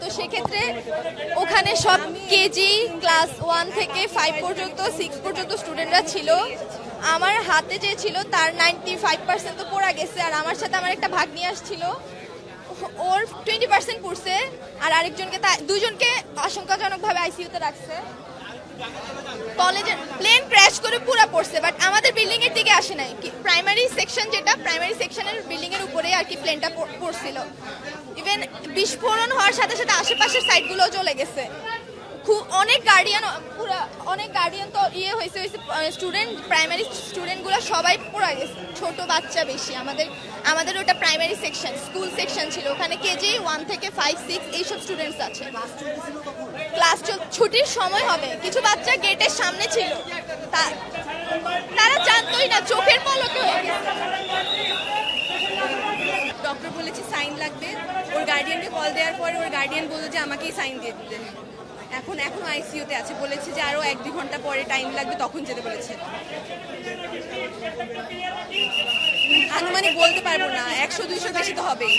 তো সেক্ষেত্রে ওখানে সব কেজি ক্লাস ওয়ান থেকে ফাইভ পর্যন্ত সিক্স পর্যন্ত স্টুডেন্টরা ছিল। আমার হাতে যে ছিল তার নাইনটি ফাইভ পার্সেন্ট তো পড়া গেছে, আর আমার সাথে আমার একটা ভাগ নিয়ে আসছিল। ওর টোয়েন্টি পার্সেন্ট পড়ছে, আর আরেকজনকে তা দুজনকে আশঙ্কাজনকভাবে আইসিইউতে রাখছে। কলেজের প্লেন ক্র্যাশ করে পুরো পড়ছে বাট আমাদের বিল্ডিং এর দিকে আসে নাই। প্রাইমারি সেকশন যেটা প্রাইমারি সেকশনের বিল্ডিং এর উপরে আর কি প্লেনটা পড়ছিল। ইভেন বিস্ফোরণ হওয়ার সাথে সাথে আশেপাশের সাইডগুলো চলে গেছে। খুব অনেক গার্ডিয়ান পুরো অনেক গার্ডিয়ান তো ইয়ে হয়েছে হয়েছে স্টুডেন্ট প্রাইমারি স্টুডেন্টগুলো সবাই পড়া গেছে। ছোট বাচ্চা বেশি, আমাদের আমাদের ওটা প্রাইমারি সেকশন স্কুল সেকশন ছিল। ওখানে কেজি ওয়ান থেকে ফাইভ সিক্স এইসব স্টুডেন্টস আছে। ক্লাস ছুটির সময় হবে। কিছু বাচ্চা গেটের সামনে ছিল। তারা জানতোই না, চোখের পলকে। বলেছে, সাইন লাগবে। ওর গার্ডিয়ানকে কল দেওয়ার পরে ওর গার্ডিয়ান বলল যে আমাকেই সাইন দিয়ে দিতে। এখন এখন আইসিইউতে আছে। বলেছে যে আরও এক দু ঘণ্টা পরে টাইম লাগবে, তখন যেতে বলেছে। আনুমানিক বলতে পারব না, একশো দুইশো বেশি তো হবেই।